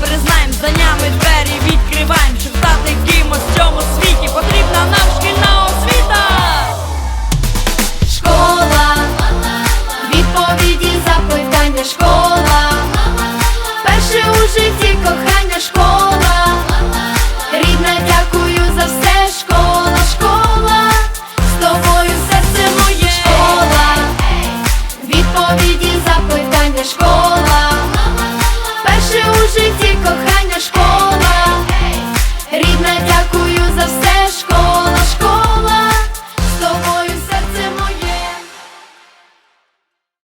добре знаєм, за нами двері відкриваєм, щоб стати кимось в цьому світі. Потрібна нам шкільна освіта. Школа, відповіді, запитання, школа, перше у житті кохання, школа, рідна, дякую за все, школа, школа, з тобою серце моє. Школа, відповіді, запитання, школа.